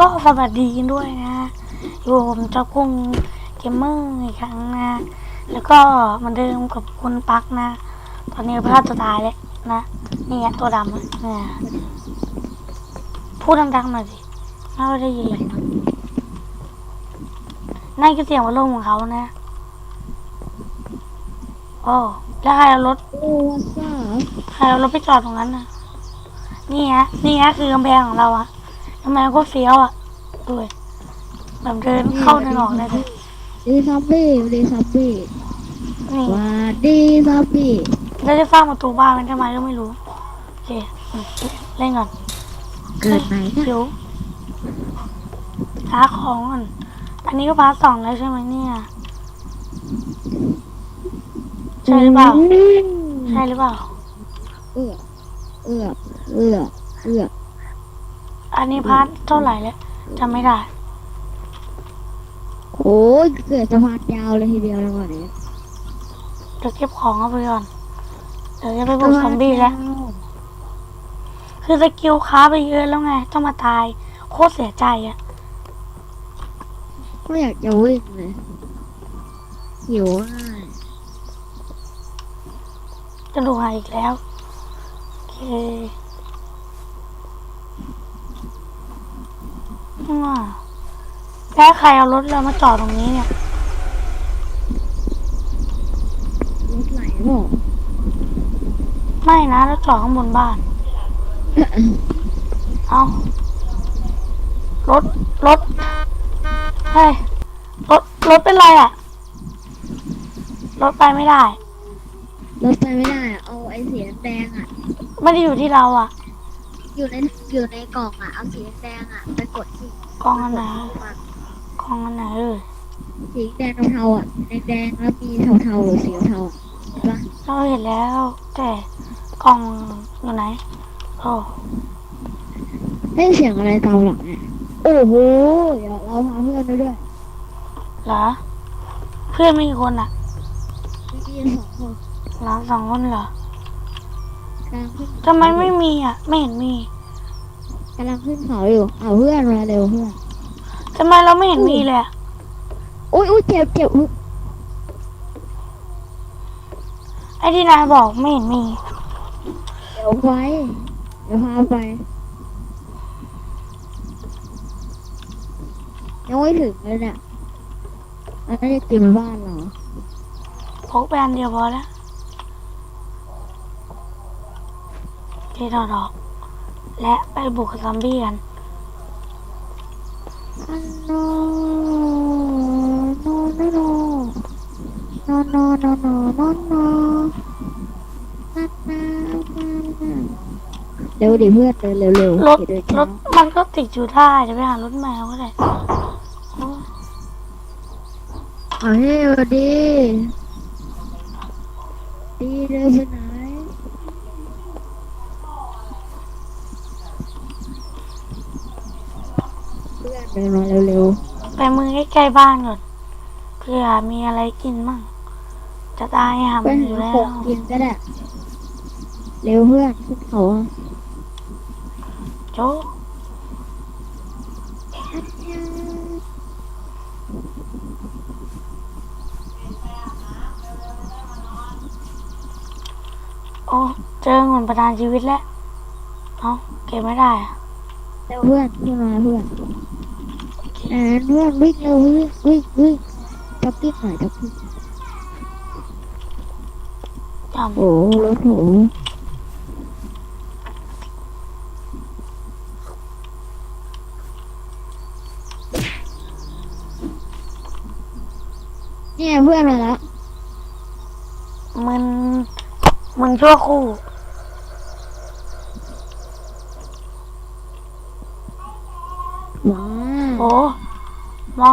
ก็สวัสดีกันด้วยนะอยู่ผมเจ้ากุ้งเกมเมอร์อีกครั้งนะ แล้วก็เหมือนเดิมกับคุณปักนะ ตอนนี้พลาดจะตายแล้วนะนี่ไงตัวดำอะเนี่ยพูดดังๆหน่อยสิไม่ค่อยได้ยินนั่นคือเสียงวัดลมของเขานะโอ้แล้วใครเอารถโอ้ซ่าใครเอารถไปจอดตรงนั้นนะนี่ฮะนี่ฮะคือกำแพงของเราอะกำ แพงก็เฟี้ยวอะดูดิแบบเดินเข้าเดินออกได้เลยดีซอมบี้ดีซอมบี้นี่ ว่าดีซอมบี้แล้วจะสร้างประตูบ้านมันทำไมก็ไม่รู้ โอเคอืมเล่นก่อนเกิดไหนเนี่ยเดี๋ยวหาของก่อน อันนี้ก็พาร์ทสองแล้วใช่ไหมเนี่ย ใช่หรือเปล่า ใช่หรือเปล่า เอื้อเอื้อเอื้อเอื้อ อันนี้พาร์ทเท่าไหร่แล้วจำไม่ได้ โอ้ยเกิดสะพานยาวเลยทีเดียวแล้วก่อนนี้เดี๋ยวเก็บของเอาไปก่อน เดี๋ยวจะไปบุกซอมบี้แล้ว คือสกิลค้าไปเยอะแล้วไง ต้องมาตาย โคตรเสียใจอะก็อยากจะวิ่งเลยหิวอะจะดูหายอีกแล้ว โอเคว้า แล้วใครเอารถเรามาจอดตรงนี้เนี่ย รถไหลบอกไม่นะแล้วจอดข้างบนบ้าน เอารถ รถ เฮ้ย รถ รถเป็นไรอะรถไปไม่ได้ รถไปไม่ได้อะเอาไอ้สีแดงอะ ไม่ได้อยู่ที่เราอะ อยู่ในอยู่ในกล่องอะเอาสีแดงอะไปกดที่กองอันไหนฟังกองอันไหนเอ่ยสีแดงเทาๆอะแดงๆแล้วมีเทาๆหรือสีเทาๆเห็นปะเราเห็นแล้ว แต่กล่องอยู่ไหนโอ้ได้เสียงอะไรตามหลังเนี่ยโอ้โหเดี๋ยวเราพาเพื่อนไปด้วยเหรอเพื่อนมีกี่คนอะมีสองคนหลานสองคนเหรอ กำลังขึ้นทำไมไม่มีอะไม่เห็นมีกำลังขึ้นเขาอยู่เอาเพื่อนมาเร็วเพื่อนทำไมเราไม่เห็นมีเลยอะอุ้ยอุ้ยเจ็บเจ็บอุ๊ยไอ้ที่นายบอกไม่เห็นมี เดี๋ยวไปเดี๋ยวพาไปยังไม่ถึงเลยเนี่ยอันนั้นจะกินบ้านเหรอ พกไปอันเดียวพอแล้ว เทดดอก และไปบุกซอมบี้กันเร็วดิเพื่อนเดินเร็วๆรถรถมันก็ติดอยู่ได้จะไปหารถแมวก็ได้เฮ้ยดีดีเลยไปไห เพื่อนเดินมาเร็วไปมือใกล้ๆบ้านก่อนเพื่อมีอะไรกินมั่งจะตายหาๆไปมันอยู่หาแล้ขวองกินก็ได้เร็วเพื่อนขึ้นเขาอะโจ๊กโอ้เจอเงินประทานชีวิตแล้วเอาเก็บไม่ได้อะเร็วเพื่อนขึ้นมาเพื่อนแอ่เล่วงวิ่งเลยวิ่งวิ่งตับพี่หน่อยตับพี่ทำโอ้รถหนูเนี่ยเพื่อนมาแล้วมัน มันชั่วคู่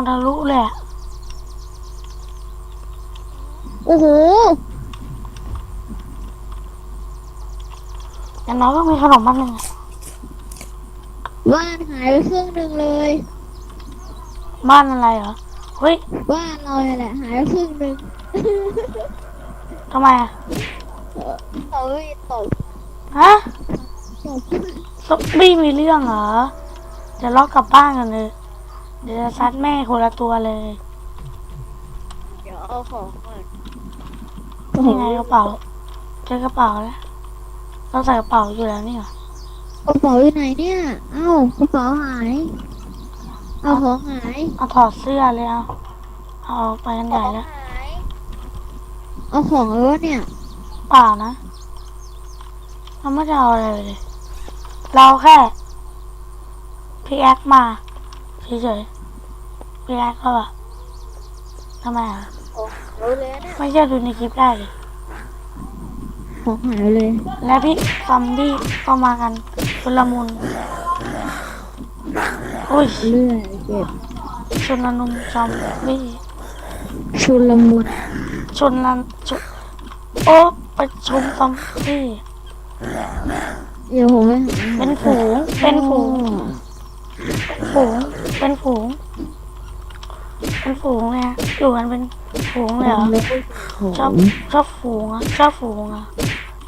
ทะลุเลยอะโอ้โหอย่างน้อยก็มีขนมบ้างหนึ่งอะบ้านหายไปครึ่งหนึ่งเลย บ้านอะไรเหรอ เฮ้ยบ้านเราเนี่ยแหละหายไปครึ่งหนึ่งทำไมอะเอ้ยตกฮะตกซอมบี้มีเรื่องเหรอใจดี๋ยวเรากลับบ้านกันเลย เดี๋ยวจะซัดแม่คนละตัวเลยเดี๋ยวเอาของก่อนนี่ไงกระเป๋าเจอกระเป๋าแล้วเราใส่กระเป๋าอยู่แล้วนี่หรอกระเป๋าอยู่ไหนเนี่ย เอ้ากระเป๋าหาย เอาของหาย เอาถอดเสื้อเลยเอาเอาไปกันใหญ่แล้วเอาของเลยวะเนี่ย เปล่านะเราไม่ได้เอาอะไรไปเลย เราแค่พี่แอคมาเฉยๆ พี่แอคก็แบบทำไมอะรู้เลยเนี่ยไม่เชื่อดูในคลิปได้เลยของหายเลย และพี่ซอมบี้ก็มากันชุลมุนอุ้ยเลื่อยเก็บชุลนุมซอมบี้ชุลมุนชุนลันชุโอ้ประชุมซอมบี้เดี๋ยวผมไปหาเป็นฝูงเป็นฝูงฝูงเป็นฝูง เป็นฝูงเลยอะอยู่กันเป็นฝูงเลยเหรอชอบชอบฝูงอะชอบฝูงอะ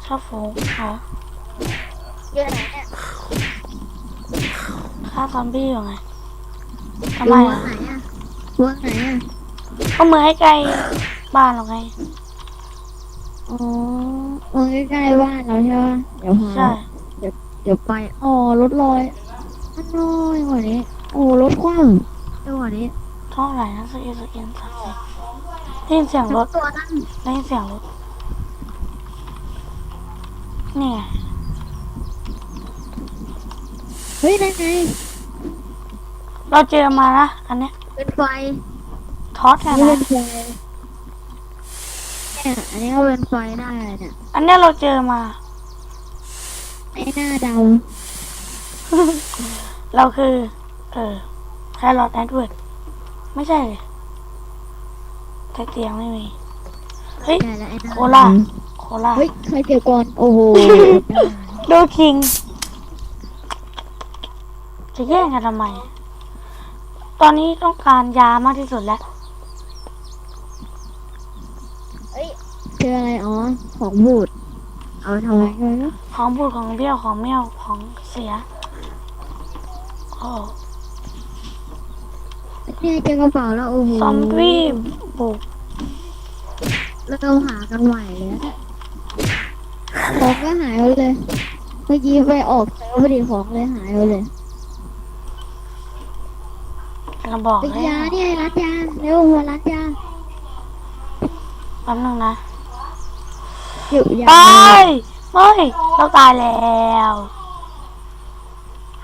ชอบฝูงเหรออยู่ไหนเนี่ยฆ่าซอมบี้อยู่ไงทำอไมยู่เมืองอะไหนอะเมืองไหนอะก็เมืองให้ใกล้บ้านเราไงอ๋อเมืองใกล้ๆบ้านเราใช่ไหมเดี๋ยวพาใช่เดี๋ยวไปอ๋อรถลอยอันน้อยกว่านี้โอ้รถคว่ำจังหวะนี้ เท่าไหร่นะสกินสกินสามสิบได้ยินเสียงรถตัวนั้นได้ยินเสียงรถนี่ไงเฮ้ยนั่นไงเราเจอมานะอันเนี้ยเป็นไฟทอสอัอะนนี้นะเป็นไฟเนี่ยอันนี้ก็เป็นไฟได้เนี่ยอันเนี้ยเราเจอมาไอ้หน้าดเราคือ เออแครอทแอดเวิร์ด ไม่ใช่เลยแต่เตียงไม่มี เฮ้ยำได้แล้วไอ้หน้าโคล่าโคลาเฮ้ยใครเกี่ยวก่อน โอ้โห โดคิง จะแย่งกันทำไม ตอนนี้ต้องการยามากที่สุดแล้ว เจออะไรอ๋อ ของบูดเอาไปทำอะไรกันนะของบูดของเบี้ยวของเมี่ยวของเสีย โอ้ เนี่ยเจอกระเป๋าแล้วโอ้โหซอมบี้บุกเราหากันใหม่เลยนะของก็หายไปเลย เมื่อกี้ไปออกเซิร์ฟพอดีของเลยหายไปเลยกระบอกเป็นให้ยาเนี่ยร้านยาเร็วมาร้านยาแป๊บนึงนะอยู่ยาไปเฮ้ยเราตายแล้ว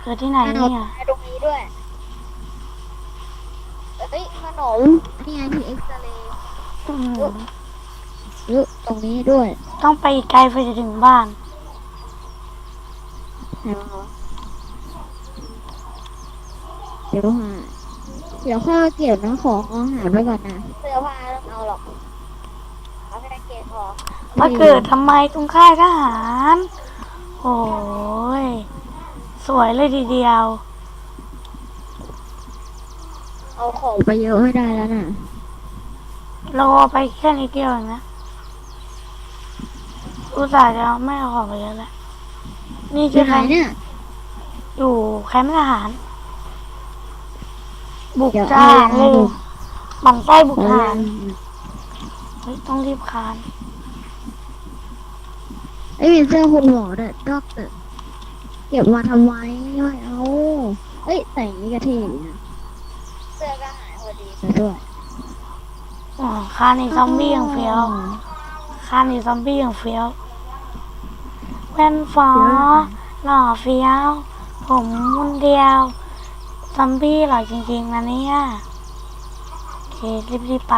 เกิดที่ไหนเอาเนี่ยตรงนี้ด้วย เฮ้ยขนมนี่ไงที่เอ็กซเรย์อืมยุตรงนี้ด้วยต้องไปอีกไกลไปจะถึงบ้าน ไหนวะเดี๋ยวหาเดี๋ยวข้าเก็บนะของเอาหารไปก่อนนะเสื้อผ้าต้องเอาหรอกเอาแค่เก็บของมาเกิดทำไมตรงค่ายทหาร โอ้ย สวยเลยทีเดียว เอาของไปเยอะไม่ได้แล้วน่ะ เราเอาไปแค่นิดเดียวเองนะอุตส่าห์จะเอาไม่เอาของไปเยอะแล้วนี่อคืยู่อไหใคนรเนี่ย อยู่แคมป์ทหาร บุกเดี๋ยวจ้าเอา เลยหมั่นไส้บุกทเอาหารเฮ้ยต้องรีบคานไอ้ยมีเสื้อคุณหมอด้วยด็อกเตอร์เก็บมาทำไมไม่เอาเอ้ยแต่งนี้ก็เท่ดีนะเสื้อก็หายพอดีซะด้วยอ๋อคานอีซอมบี้อย่างเฟี้ยวคานอีซอมบี้อย่างเฟี้ยวแว่นฟ้าหล่อเฟี้ยว ผมมุนเดียวซอมบี้หล่อจริงๆนะเนี่ยโอเครีบๆไป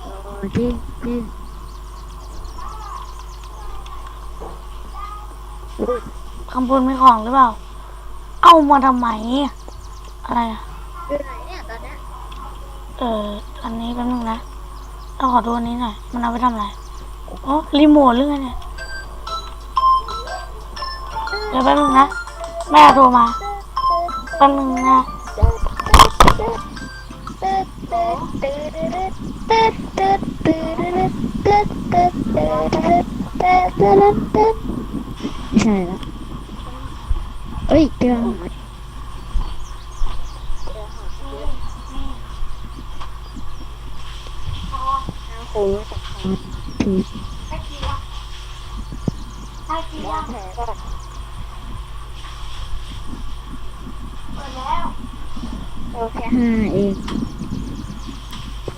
โอ้จริงจริงข้างบนมีของหรือเปล่า เอามาทำไม อะไรอะอยู่ไหนเนี่ยตอนเนี้ยเอออันนี้แป๊บนึงนะเราขอดูอันนี้หน่อย มันเอาไปทำอะไรอ๋อรีโมทหรือไงเนี่ย เดี๋ยวแป๊บนึงนะ แม่โทรมา แป๊บนึงนะ ใช่แล้ว อ้ยเจออาหารน้ำโค้งสำคัญคือได้กี่วะได้กี่วะแผลก็เปิดแล้วเราแค่ห้าเอง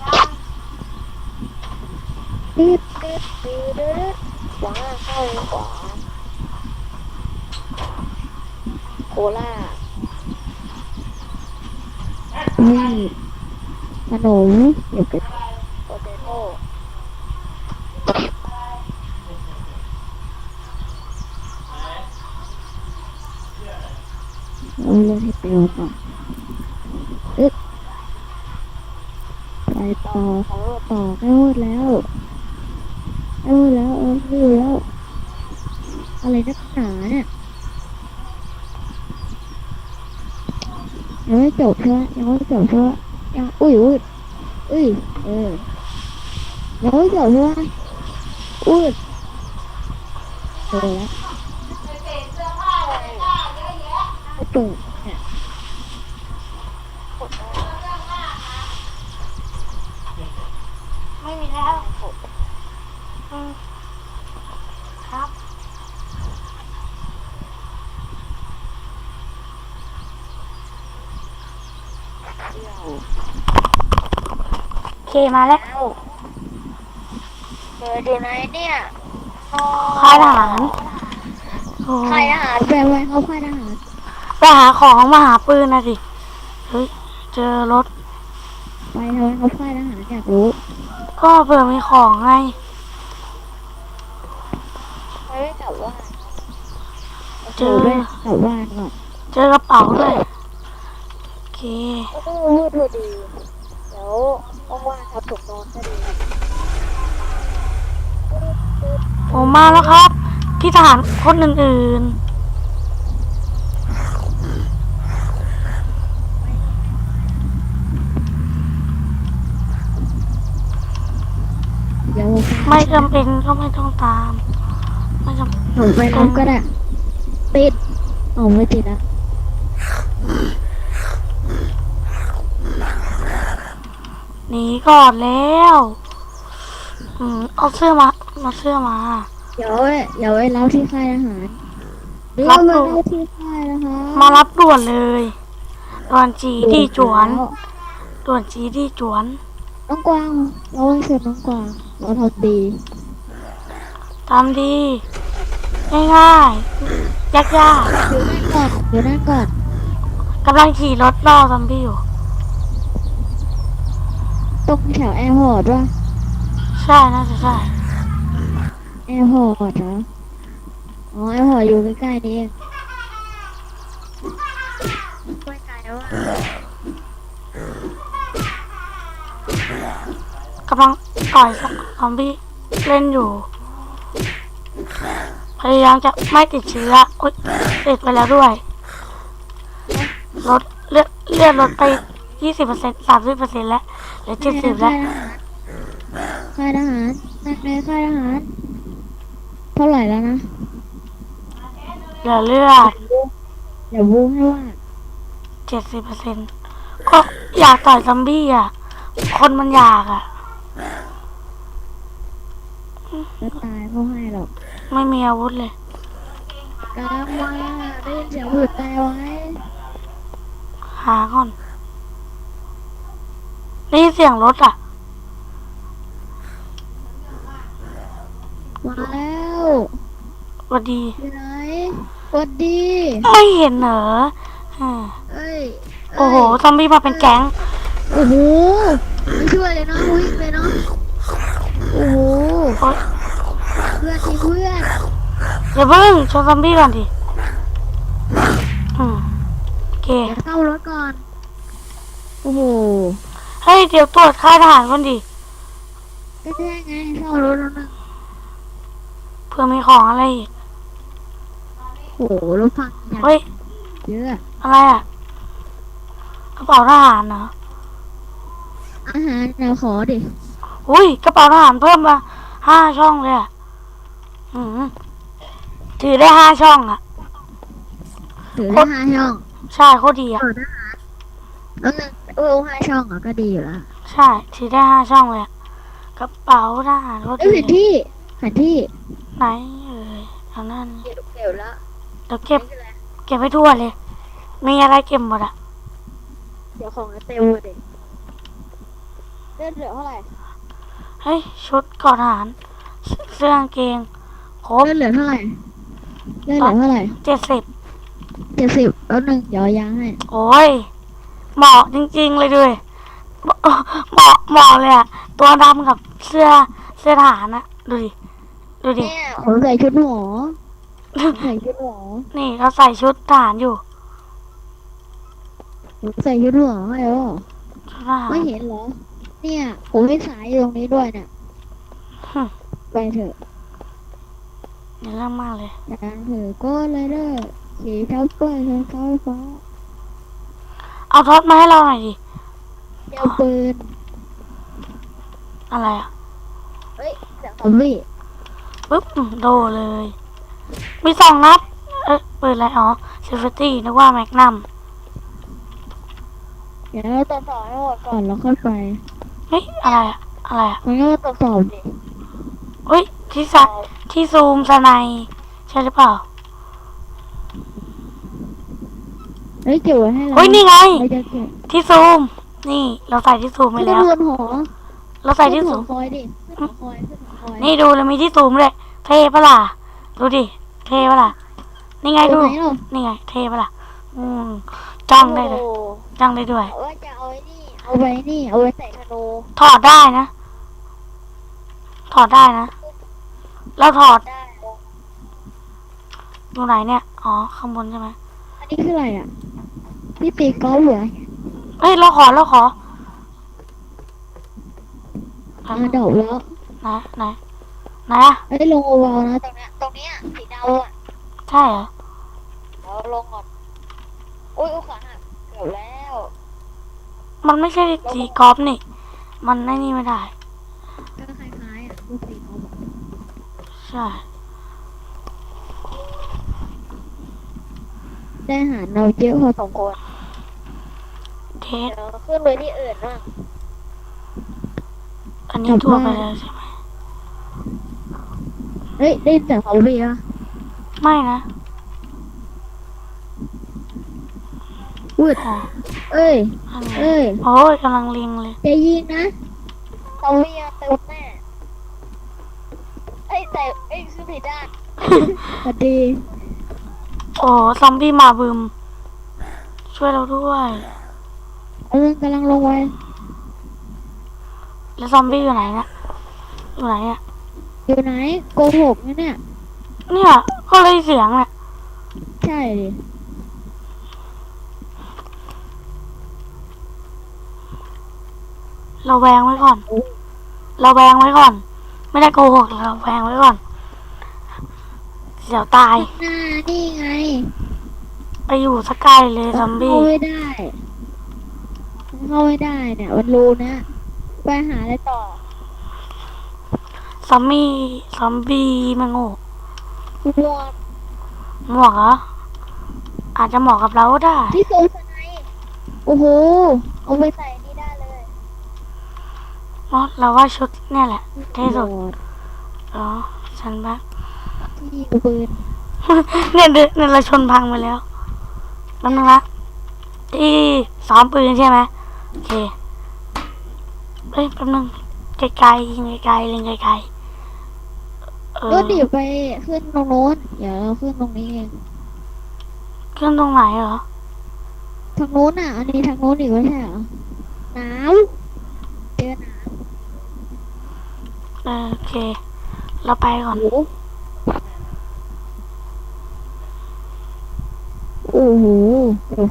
ยังตืดตืดตืดตืดขวาเข้าขวาโคล่านี่ขนมเดี๋ยวไปโปเตโต้เอาเลือกให้เปรี้ยวก่อนอึ๊ดไปต่อเขาต่อใกล้หมดแล้วใกล้หมดแล้วเออไม่อยู่แล้ว อะไรนักหนาเนี่ยยังไม่จบใช่ไหม ยังไม่จบใช่ไหมยังอุ้ยอุ้ยอุ้ยเออยังไม่จบใช่ไหมอุ้ยเออแล้ว ไปเปลี่ยนเสื้อผ้าเลยผ้าเยอะแยะ ไม่เปิดเนี่ย ไม่มีแล้วอืมครับ โอเค มาแล้วเจอดูไหนเนี่ยค่ายทหารโอ้ค่ายทหารแปลว่าเขาค่ายทหารไปหาของมาหาปืนนะสิ เฮ้ย เจอรถ ไปทำไมเขาค่ายทหารอยากรู้ก็เผื่อมีของไงเฮ้ยแต่ว่าเจอ ด้วยกลับบ้านก่อนเจอกระเป๋าด้วย โอเค ก็มืดพอดี เดี๋ยวว่างๆครับผมนอนก็ดี ผมมาแล้วครับ พี่ทหารคนอื่นเดี๋ยวๆ ไม่จำเป็นก็ไม่ต้องตาม ไม่จำผมไปรับก็ได้ติดอ๋อไม่ติดอะหนีก่อนแล้ว อืมเอาเสื้อมาเอาเสื้อมา เดี๋ยวไว้เดี๋ยวไว้รับที่ค่ายทหารเดี๋ยวรับมาดูรับที่ค่ายนะคะมารับด่วนเลยด่วนจีที่จวนด่วนจีที่จวน น้องกวางเราวันเสร็จน้องกวางเราทำดีตามดีง่ายๆยากเดี๋ยวนั่งก่อนเดี๋ยวนั่งก่อนๆกำลังขี่รถล่อซอมบี้อยู่ตรงแถวแอร์พอร์ตวะใช่น่าจะใช่ แอร์พอร์ตเหรออ๋อแอร์พอร์ตอยู่ใกล้ๆนี่เองไม่ไกลว่ะกำลังต่อยซอมบี้เล่นอยู่ พยายามจะไม่ติดเชื้ออุ๊ยติดไปแล้วด้วย ลดเลือดเลือดลดไปยี่สิบเปอร์เซ็นต์สามสิบเปอร์เซ็นต์แล้วเหลือเจ็ดสิบแล้วค่ายทหารนั่งในค่ายทหาร เท่าไหร่แล้วนะเหลือเลือดอย่าบูให้ว่าเจ็ดสิบเปอร์เซ็นต์ก็อยากต่อยซอมบี้อะ คนมันอยากอะจะตายเพราะให้หรอกไม่มีอาวุธเลยกำลังมาได้ยินเสียงหืดตายไว้หาก่อนได้ยินี่เสียงรถอะ มาแล้ว สวัสดี อยู่ไหนสวัสดีไม่เห็นเหรออ่าเอ้ยโอ้โห ซอมบี้มาเป็นแก๊ง โอ้โหไม่ช่วยเลยเนาะวิ่งเลยเนาะโอ้โหโอ๊ยเพื่อนทีเพื่อนอย่าเพิ่งชนซอมบี้ก่อนดิอืมโอเค เดี๋ยวเข้ารถก่อนโอ้โหเฮ้ย เดี๋ยวตรวจค่ายทหารก่อนดิก็ใช่ไงเข้ารถแล้วนะ เผื่อมีของอะไรอีกโอ้โหรถพังอย่างเฮ้ย เยอะ อะไรอะกระเป๋าทหารเหรออาหารเราขอดิอุ้ยกระเป๋าทหารเพิ่มมาห้าช่องเลยอะอืมถือได้ห้าช่องอะ ถือได้ห้าช่องใช่โคตรดีอะ ต่อทหารแล้วนึงเออห้าช่องอะก็ดีอยู่แล้วใช่ถือได้ห้าช่องเลยอะกระเป๋าทหารโคตรเอ้ยดีแผนที่แผนที่ ไหนเอ่ยทางนั้นเก็บเก็บแล้วเดี๋ยวเก็บนี่คืออะไรเก็บไว้ทั่วเลย มีอะไรเก็บหมดอะ เดี๋ยวของเต็มเลยเด็กเลือดเหลือเท่าไหร่ เฮ้ย ชุดเก่อทหารเสเสื้อกางเกงครบเลือดเหลือเท่าไหร่เลือดเหลือเท่าไหร่เจ็ดสิบเจ็ดสิบแล้วหนึ่งเดี๋ยวยางให้โอ้ยเหมาะจริงๆเลยด้วยเหมาะเหมาะเหมาะเลยอะตัวดำกับเสื้อเสื้อทหารนะดูดิ ดูดิเนี่ยผมใส่ชุดหมอผมใส่ชุดหมอนี่เราใส่ชุดทหารอยู่ผมใส่ชุดหมอให้เหรอชุดทหารไม่เห็นเหรอ เนี่ย ผมไม่สายอยู่ตรงนี้ด้วยเนี่ยฮึไปเถอะเดี๋ยวเรื่องมากเลยจางเถอะก็เลยเด้อขี่ทับเปิ้ลทางเขาฟ้าเอาท็อตมาให้เราหน่อยดิเจ้าปืนอะไรอะเฮ้ยเสียงซอมบี้ ปึ๊บอืมโดเลย มีสองนัด เอ๊ะเปิดอะไรอ๋อเซฟตี้นึกว่าแมกนัมเดี๋ยวเราตรวจสอบให้หมดก่อนแล้วค่อยไปเฮ้ยอะไรอะอะไรอะมันก็ตรวจสอบดิเฮ้ยที่สะที่ซูมสไนด์ใช่หรือเปล่าเฮ้ยเก็บไว้ให้เราเฮ้ยนี่ไง เราจะเก็บที่ซูม นี่ เราใส่ที่ซูมไปขึ้นแล้วบนหอเราใส่ที่ขึ้นหซูอมคอยดิขึ้นหอคอยขึ้นหอคอย นี่ดูแล้วมีที่ซูมเลยเท่ปะล่ะดูดิเท่ปะล่ะนี่ไงตรดูงไหนเรานี่ไงเท่ปะล่ะอืมจ้องได้เลยโอ้จ้องได้ด้วยว่าจะเอาไอ้นี่เอาไว้นี่เอาไว้ใส่ธนูถอดได้นะ ถอดได้นะเราถอดได้อยู่ไหนเนี่ยอ๋อข้างบนใช่ไหมอันนี้คืออะไรอะพี่ตีกอล์ฟเหรอเฮ้ยเราขอเราขออ่าดอกแล้วไหนไหนไห นอะเอ้ยลงโอวาลนะตรงเนี้ยตรงเนี้ยสีดำอะใช่เหรอเดี๋ยวลงก่อนโอ้ยโอ้ขาหักเกือบแล้วมันไม่ใช่สีกอล์ฟนี่ มันไอ้นี่ไม่ได้ ก็คล้ายๆอะลูกตีกอล์ฟอะใช่ได้อาหารเราเยอะพอสมควรเทสเดี๋ยวขึ้นไปที่อื่นบ้างอันนี้ทั่วไปแล้วใช่ไหม เฮ้ยได้ยินเสียงซอมบี้ปะไม่นะวืดอ๋อเอ้ย อันนี้เอ้ยโอ้ยกำลังเลิงเลย จะยิงนะซอมบี้อะเต็มแน่เอ้ยแต่เอ้ยขึ้นผิดด้านสวัสดีโอ้ซอมบี้มาบึม ช่วยเราด้วย เออกำลังลงไว้แล้วซอมบี้อยู่ไหนเนี่ยอยู่ไหนเนี่ย อยู่ไหนโกหกนะเนี่ย เนี่ยก็เลยเสียงเนี่ยใช่ดิเราแวงไว้ก่อน เราแวงไว้ก่อน ไม่ได้โกหกเราแวงไว้ก่อน เดี๋ยวตาย หน้านี่ไงไปอยู่สักไกลเลยซอมบี้เข้าไม่ได้มันเข้าไม่ได้เนี่ยมันรูนะ ไปหาอะไรต่อ ซอมบี้ซอมบี้มันโง่หมวกหมวกเหรออาจจะเหมาะกับเราก็ได้ ที่โซนสไนป์โอ้โหเอาไปใส่นี่ได้เลยเพราะเราว่าชุดเนี่ยแหละเท่สุดหมวกอ๋อฉันบ้างที่ยิงปืนเนี่ยเดเนี่ยเราชนพังไปแล้วนั่นนึงนะที่ซ้อมปืนใช่ไหมโอเคเฮ้ยแป๊บนึงไกลๆยิงไกลๆเล็งไกลๆ เออก็ดิไปขึ้นตรงโน้น เดี๋ยวเราขึ้นตรงนี้เองขึ้นตรงไหนเหรอ ทางโน้นอะ อันนี้ทางโน้นอีกไม่ใช่เหรอ หนาวเจอหนาวเออโอเค เราไปก่อน โอ้โหโอ้โหเดี๋ยว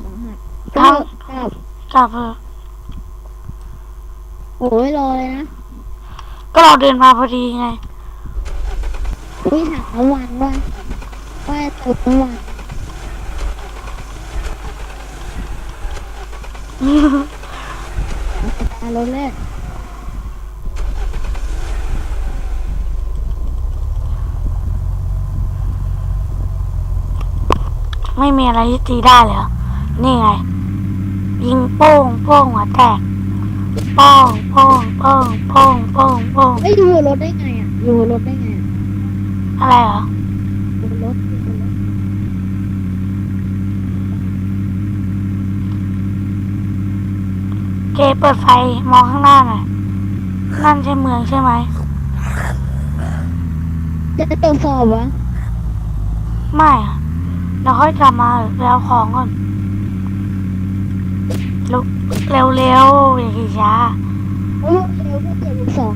ขาหักกลับกลับเถอะโอ้ยรอเลยนะ ก็เราเดินมาพอดีไง อุ้ยถังน้ำมันว่ะว่าติมน้ำมันตาเราเล่นไม่มีอะไรที่ตีได้เลยนี่ไง ยิงโป้งโป้งหัวแตกโป้งโป้งโป้งโป้งโป้งโป้งไม่อยู่รถได้ไงอะ อยู่รถได้ไงอะ อะไรเหรออยู่บนรถอยู่บนรถเกเปิดไฟมองข้างหน้าหน่อยนั่นใช่เมืองใช่ไหมจะตรวจสอบวะไม่อะเราค่อยกลับมาไปเอาของก่อนลุกเร็วๆอย่าขี่ช้าโอ้เร็วแค่เจ็ดสิบสอง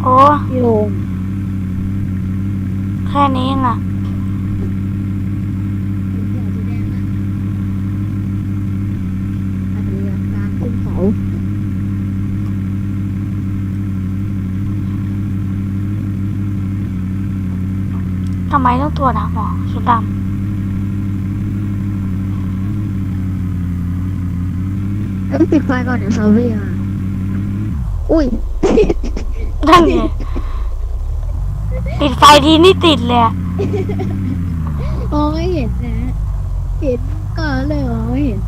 โอ้กิโลแค่นี้เองอะเดี๋ยวสี แดงละอันนี้ละกลางขึ้นเขาทำไมต้องตัวจอะหมอชุดดเอ้ยปิดไฟก่อนเดี๋ยวซอมบี้มาอุ้ยำนั่นไง ปิดไฟทีนี่ติดเลยอะมองไม่เห็นนะ เห็นก่อนเลยมองไม่เห็น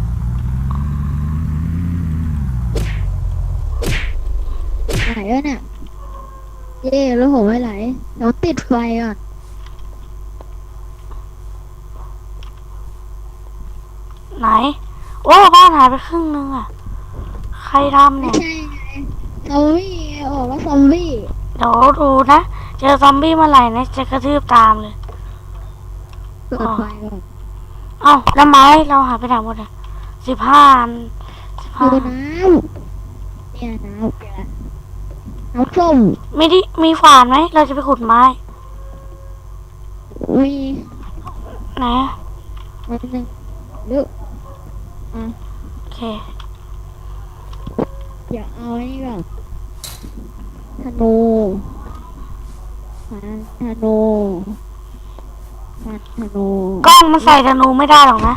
ไหลวะเนี่ยเย่แล้วผมไม่ไหลเดี๋ยวติดไฟก่อนไหน โอ้บ้านหายไปครึ่งนึงอะใครทำไม่เนี่ย ใช่ไงซอมบี้ไงบอกว่าซอมบี้ เดี๋ยวดูนะ เจอซอมบี้เมื่อไหร่นะจะกระทืบตามเลยเปิดไฟก่อนเอ้าแล้วไม้เราหายไปไหนหมดเลยสิบห้าอันสิบห้าดูน้ำเนี่ยน้ำเดี๋ยวละน้ำส้มมีที่มีฝานไหมเราจะไปขุดไม้ มีไหนอะอันหนึ่งลึกโอเคเดี๋ยวเอาไอ้นี่ก่อนธนู ฟันธนูฟันธนูกล้องมันใส่ธนูไม่ได้หรอกนะ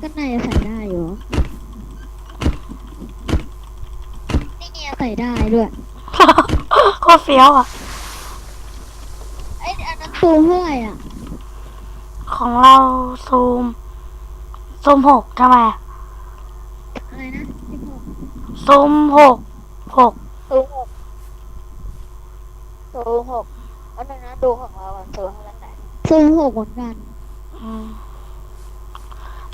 ก็น่าจะใส่ได้อยู่นี่ไงใส่ได้ด้วยโคตรเฟี้ยวอะ ไอ้ยอันนั้นซูมเท่าไหร่อะของเราซูม ซูมหกทำไมอะอะไรนะสิบหกซูมหกหกซูมหก ซูมหกอันนั้นนะดูของเราอะซูมเท่าไหร่ซูมหกเหมือนกันอืม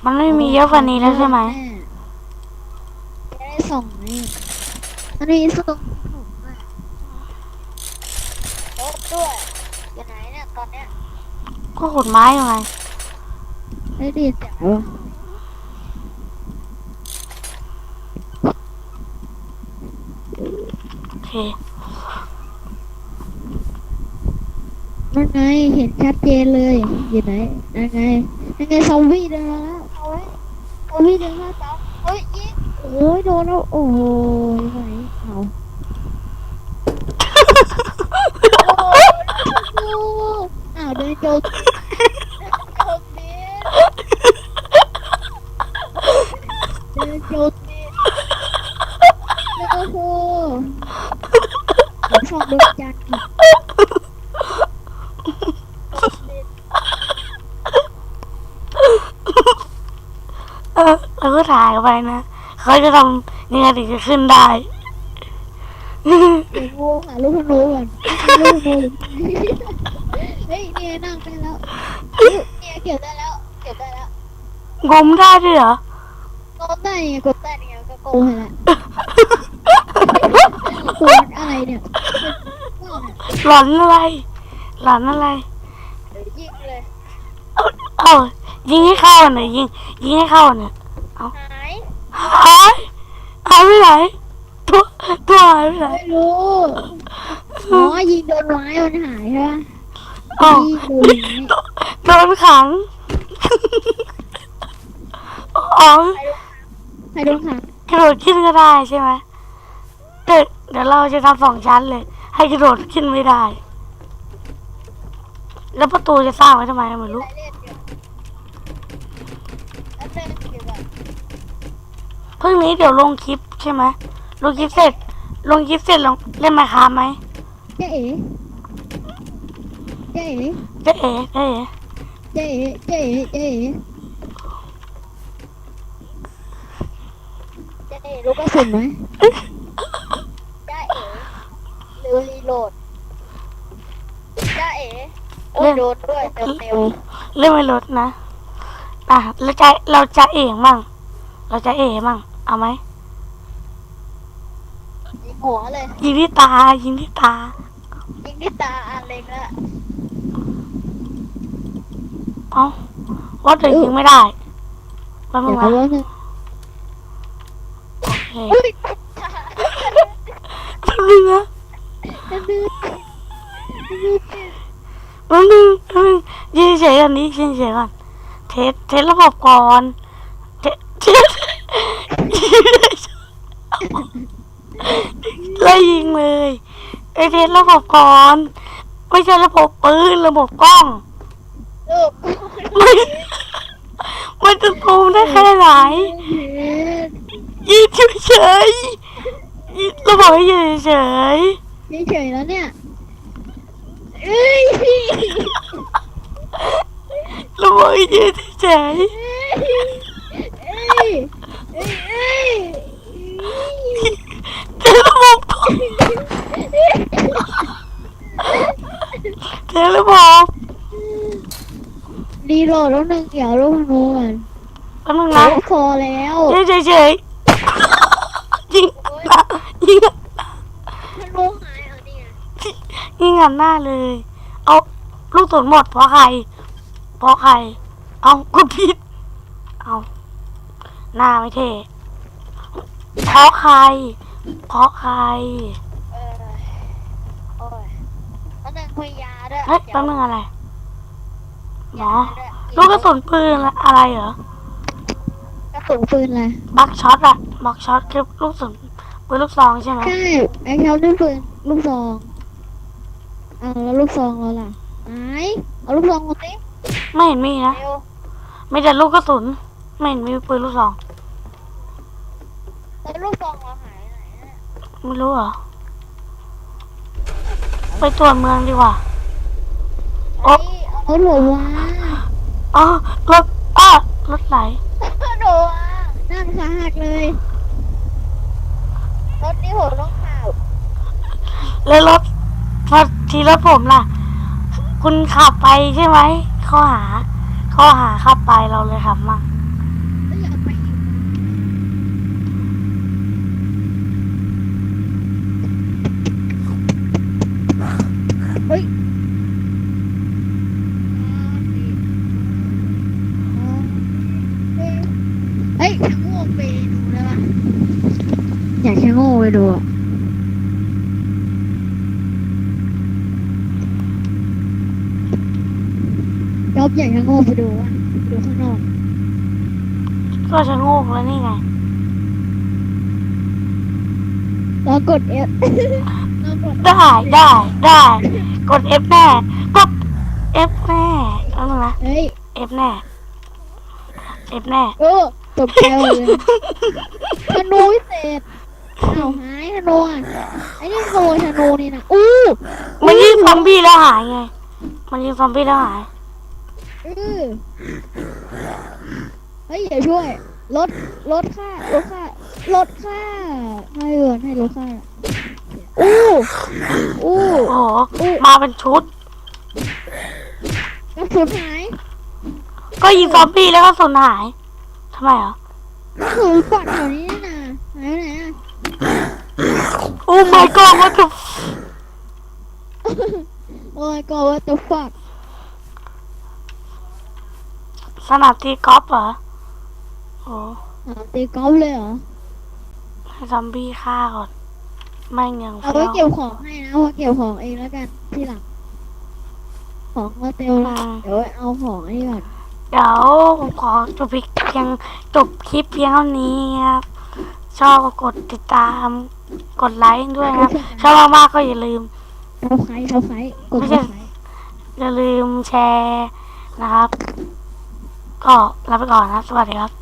มันไม่มีเยอะกว่านี้แล้วใช่ไหมไม่ได้ส่งนี่มันมีส่งผมด้วยรถด้วยอยู่ไหนเนี่ยตอนเนี้ยก็ขุดไม้อยู่ไงไม่ได้ยินเสียงวะโอเค นั่นไงเห็นชัดเจนเลยอยู่ไหนนั่นไงนั่นไงซอมบี้เดินมาแล้วเอาไว้ซอมบี้เดินมาตามเฮ้ยยิงโอ้ยโดนแล้วโอ้ยังไงเอาโอ้าวเดินโจมโจมตีเดินโจมตีโอ้โหส่องดวงจันทร์ เออเราก็ถ่ายเข้า ไปนะ เขาจะทำยังไงถึงจะขึ้นได้โอ้โหหาลูกธนูก่อนหาลูกธนูเฮ้ยเนี่ยนั่งได้แล้วเนี่ยเก็บได้แล้วเก็บได้แล้วงมได้ด้วยเหรอกดได้ไงกดได้ไงก็โกงให้ละกดอะไรเนี่ยว่าเนี่ยหลอนอะไรหลอนอะไรเดี๋ยวยิงเลยเอ้ายิงให้เข้าหน่อยยิงยิงให้เข้าหน่อยหาย หายหายไปไหนตัวตัวหายไปไหนไม่รู้อ๋อยิงโดนไม้มันหายใช่ปะเอ้ายิงโดนไม้โดนขังอ๋อใครโดนขังกระโดดขึ้นก็ได้ใช่ไหมเดี๋ยวเดี๋ยวเราจะทำสองชั้นเลย ให้กระโดดขึ้นไม่ได้ แล้วประตูจะสร้างไว้ทำไมไม่รู้ ใครเล่นอยู่แล้วเล่นเก็บอะ เพิ่งนี้เดี๋ยวลงคลิปใช่ไหมลงคลิปเสร็จ ลงคลิปเสร็จลงเล่นมาคาไหมเจ๊เอ๋เจ๊เอ๋เจ๊เอ๋เจ๊เอ๋เจ๊เจ๊เจ๊เจ๊รู้กระสุนไหมจ้าเอ๋หรือรีโหลดจ้าเอ๋โอ้ยโดนด้วยเต็มเต็มเรื่องไม่ลดนะอะเราจะเราจะเองมั่ง เราจะเอมั่งเอาไหมยิงหัวเลย ยิงที่ตา ยิงที่ตา ยิงที่ตาอันเล็กละเอ้าว่าแต่ยิงไม่ได้แป๊บนึเดี๋ยงวนะเขาว่าหนึ่งโอเคอุ้ยแป๊บนึงนะจะดื้อจะดื้อแป๊บนึงแป๊บนึงยืนเฉยๆก่อนนี้ยืนเฉยๆก่อน เทสเทสระบบก่อนเทสเทส ไล่ยิงเลยไอยเทสระบบก่อนไม่ใช่ระบบปืนระบบกล้องเออมันมันจะโกงได้แค่ไหนยืนเฉยๆยืนเราบอกให้ยืนเฉยเฉยๆแล้วเนี่ยเอ้ยๆเราบอกให้ยืนเฉยเอ้ยเอ้ยเอ้ย ๆเทระบบก่อน เทระบบรีโหลดแล้วหนึ่งเดี๋ยวรูปนูก่อนแป๊บนึงโอ้นะพอแล้วยืนเฉยๆยิงยิงมันรู้หายเหรอเนี่ยยิงหันหน้าเลย เอาลูกตุนหมดเพราะใครเพราะใคร เอากูผิด เอาหน้าไม่เท่เพราะใครเพราะใคร เออโอ้ยแล้วหนึ่งคุยยา ด้วยเฮ้ยแป๊บนึงอะไรหมอด้วยลูกกระสุนปืนอะไรเหรอกระสุนปืนอะไรบักช็อตอะบักช็อตคือลูกกระสุนปืนลูกซองใช่ไหมใช่ไอ้เขาด้วยปืนลูกซองเอาแล้วลูกซองเราล่ะไหนเอาลูกซองมาสิไม่เห็นมีนะเร็วมีแต่ลูกกระสุนไม่เห็นมีปืนลูกซองแล้วลูกซองเราหายไหนอะไม่รู้เหรอไปตรวจเมืองดีกว่า โอ๊ะเอ้ยเอาหัววาอ๋อรถอ้อรถไหลโดอะนั่งขาหักเลย รถนี่ผมต้องข่าวแล้วรถรถที่รถผมล่ะ คุณขับไปใช่ไหมข้อหาข้อหาขับไปเราเลยขับมา ไม่อยากไปอีกเฮ้ยเฮ้ยชะโงกไปดูได้ปะอยาก ชะโงกไปดูอะยอบอยากชะโงกไปดูอะดูข้างนอกก็จะโงกแล้วนี่ไงแล้วกด F แล้วกดได้ได้ได้ กด F แน่กด F แน่เอาหนึ่งนะ เฮ้ย F แน่ F แน่โอ้ตกใจหมดเลยธนูวิเศษ อ้าวหายธนูอะไอ้นี่ขโมยธนูนี่นะอู้มันยิงซอมบี้แล้วหายไง มันยิงซอมบี้แล้วหาย อือเฮ้ยอย่าช่วยลดลดค่าลดค่าลดค่าให้เงินให้ลดค่าอู้อู้โอ้โห มาเป็นชุด กระสุนหายก็ยิงซอมบี้แล้วก็สูญหายทำไมเหรอกระสุนปัดแถวนี้นี่นะหายไปไหนอะ โอ้ my god what the โอ้ยก็ว่าตัวฝักสนามตีกอล์ฟเหรอโอ้หาตีกอล์ฟเลยเหรอ ให้ซอมบี้ฆ่าก่อนไม่งยังเอาเฟี้ไว้ยวเก็บของให้นะว่าเก็บของเองแล้วกันที่หลัง ของมาเตลอืละมเดี๋ยวไว้เอาของให้ก่อนเดี๋ยวผมขอจบเพียงจบคลิปเพียงเท่านี้ครับ ชอบก็กดติดตาม กดไลค์ด้วยนะครับชอบมากๆก็อย่าลืมเราใครเราใครกดไม่ใช่เราใครอย่าลืมแชร์นะครับ ก็ลาไปก่อนนะ สวัสดีครับ